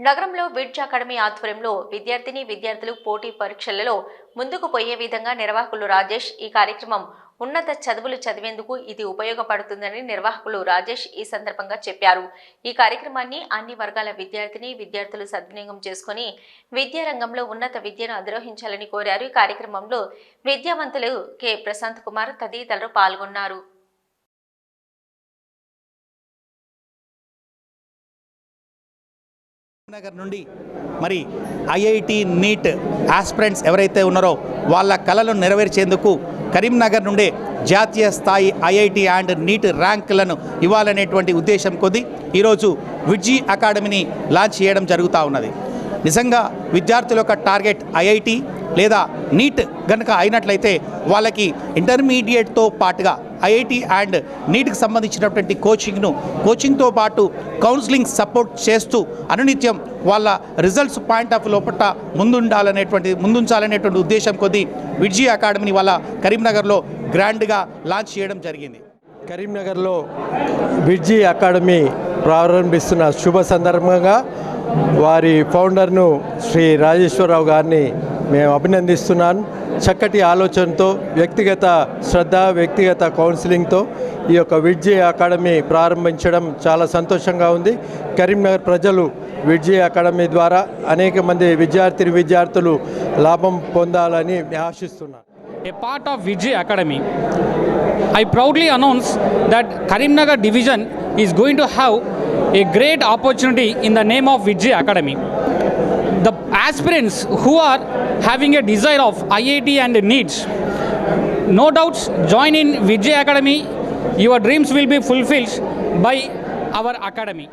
నగరంలో విడ్జ్ అకాడమీ ఆధ్వర్యంలో విద్యార్థిని విద్యార్థులు పోటీ పరీక్షలలో ముందుకు పోయే విధంగా నిర్వాహకులు రాజేష్ ఈ కార్యక్రమం ఉన్నత చదువులు చదివేందుకు ఇది ఉపయోగపడుతుందని నిర్వాహకులు రాజేష్ ఈ సందర్భంగా చెప్పారు. ఈ కార్యక్రమాన్ని అన్ని వర్గాల విద్యార్థిని విద్యార్థులు సద్వినియోగం చేసుకుని విద్యారంగంలో ఉన్నత విద్యను అధిరోహించాలని కోరారు. ఈ కార్యక్రమంలో విద్యావంతులు కె. ప్రశాంత్ కుమార్ తదితరులు పాల్గొన్నారు. నగర్ నుండి మరి ఐఐటి నీట్ ఆస్పిరెంట్స్ ఎవరైతే ఉన్నారో వాళ్ళ కళలను నెరవేర్చేందుకు కరీంనగర్ నుండే జాతీయ స్థాయి ఐఐటి అండ్ నీట్ ర్యాంకులను ఇవ్వాలనేటువంటి ఉద్దేశం కొద్దీ ఈరోజు విడ్జీ అకాడమీని లాంచ్ చేయడం జరుగుతూ ఉన్నది. నిజంగా విద్యార్థుల యొక్క టార్గెట్ ఐఐటి లేదా నీట్ గనక అయినట్లయితే వాళ్ళకి ఇంటర్మీడియట్తో పాటుగా ఐఐటి అండ్ నీట్కి సంబంధించినటువంటి కోచింగ్ను కోచింగ్తో పాటు కౌన్సిలింగ్ సపోర్ట్ చేస్తూ అనునిత్యం వాళ్ళ రిజల్ట్స్ పాయింట్ ఆఫ్ లోపల ముందుండాలనేటువంటి ముందుంచాలనేటువంటి ఉద్దేశం కొద్దీ విడ్జీ అకాడమీని వాళ్ళ కరీంనగర్లో గ్రాండ్గా లాంచ్ చేయడం జరిగింది. కరీంనగర్లో విడ్జీ అకాడమీ ప్రారంభిస్తున్న శుభ సందర్భంగా వారి ఫౌండర్ను శ్రీ రాజేశ్వరరావు గారిని మేము అభినందిస్తున్నాను చక్కటి ఆలోచనతో వ్యక్తిగత శ్రద్ధ వ్యక్తిగత కౌన్సిలింగ్తో ఈ యొక్క విడ్జీ అకాడమీ ప్రారంభించడం చాలా సంతోషంగా ఉంది కరీంనగర్ ప్రజలు విడ్జీ అకాడమీ ద్వారా అనేక మంది విద్యార్థిని విద్యార్థులు లాభం పొందాలని ఆశిస్తున్నాను a part of Vijay Academy. I proudly announce that Karimnagar division is going to have a great opportunity in the name of Vijay Academy. The aspirants who are having a desire of IIT and needs, no doubts, join in Vijay Academy. Your dreams will be fulfilled by our academy.